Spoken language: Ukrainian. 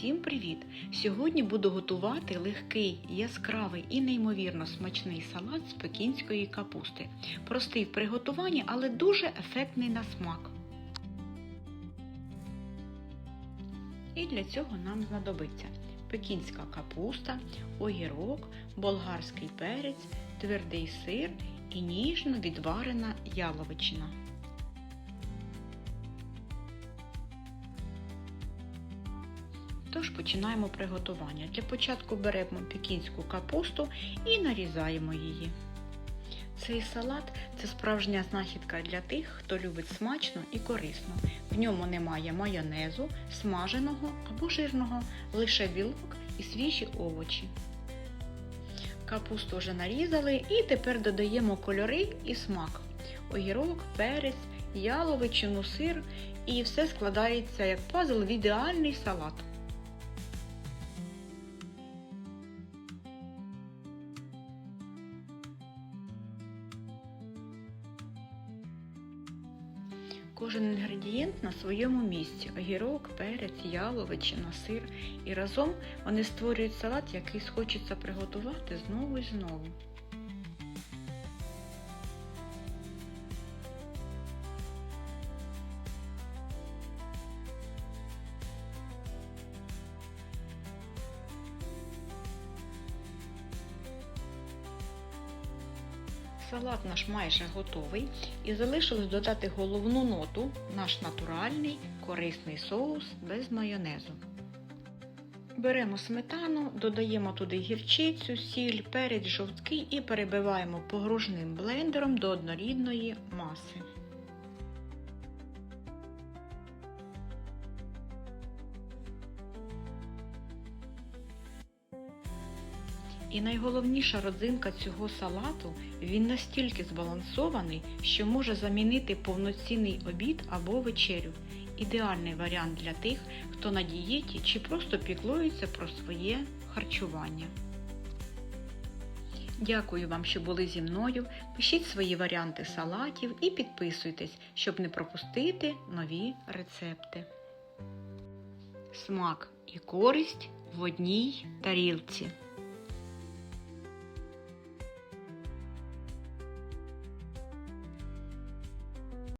Усім привіт! Сьогодні буду готувати легкий, яскравий і неймовірно смачний салат з пекінської капусти. Простий в приготуванні, але дуже ефектний на смак. І для цього нам знадобиться пекінська капуста, огірок, болгарський перець, твердий сир і ніжно відварена яловичина. Тож починаємо приготування. Для початку беремо пекінську капусту і нарізаємо її. Цей салат це справжня знахідка для тих, хто любить смачно і корисно. В ньому немає майонезу, смаженого або жирного, лише білок і свіжі овочі. Капусту вже нарізали і тепер додаємо кольори і смак. Огірок, перець, яловичину, сир і все складається як пазл в ідеальний салат. Кожен інгредієнт на своєму місці огірок, перець, яловичина, сир. І разом вони створюють салат, який схочеться приготувати знову і знову. Салат наш майже готовий і залишилось додати головну ноту, наш натуральний корисний соус без майонезу. Беремо сметану, додаємо туди гірчицю, сіль, перець, жовтки і перебиваємо погружним блендером до однорідної маси. І найголовніша родзинка цього салату він настільки збалансований, що може замінити повноцінний обід або вечерю. Ідеальний варіант для тих, хто на дієті чи просто піклується про своє харчування. Дякую вам, що були зі мною. Пишіть свої варіанти салатів і підписуйтесь, щоб не пропустити нові рецепти. Смак і користь в одній тарілці.